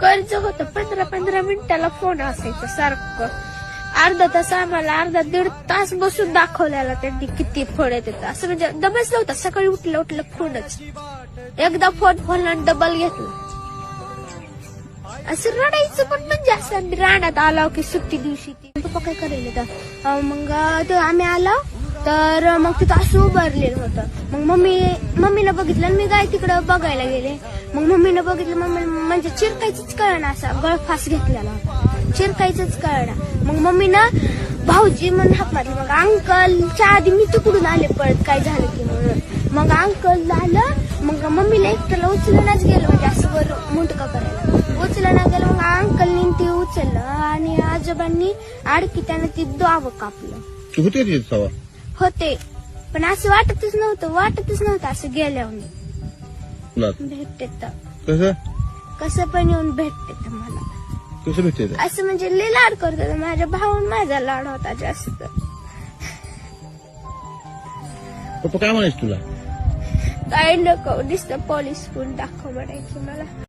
कर्ज होतं. पंधरा पंधरा मिनिटाला फोन असायचं सारखं. अर्धा तास आम्हाला अर्धा दीड तास बसून दाखवल्याला त्यांनी किती फोन येतात असं म्हणजे दमच नव्हता सकाळी उठलं उठलं फोनच. एकदा फोन फोन आणि डबल घेतला. असं रडायचं पण म्हणजे असं. आम्ही रानात आलो की सुट्टी दिवशी. पप्पा काय करेल मग आम्ही आलो. तर मग तिथं असं उभारलेलं होतं. मग मम्मी मम्मीनं बघितलं आणि मी गाय तिकडं बघायला गेले. मग मम्मीनं बघितलं मम्मी म्हणजे चिरकायचंच कळना असा. गळफास घेतलेला होता. चिरकायचंच कळना मग मम्मीनं भाऊजी म्हणून हाक मारली मग अंकलच्या आधी मी तिकडून आले पळत काय झालं की म्हणून. मग अंकल आलं मग मम्मीला एकट्याला उचलूनच गेलं म्हणजे असं वर मुंडका करायला. उचललं ना गेलं मग अंकलनी ते उचललं आणि आजोबांनी आडकी त्यानं ती दाव कापलं. होते. पण असं वाटतच नव्हतं वाटतच नव्हतं असं गेल्यावर तुला भेटते तर कसं? कसं पण येऊन भेटते तर मला. कसं भेटते ते? असं म्हणजे लय लाड करतो माझ्या भाऊन माझा लाड होता जास्त. पप्पा काय म्हणायचं तुला? काय नको नुसतं पोलीस स्कूल दाखव म्हणायची मला.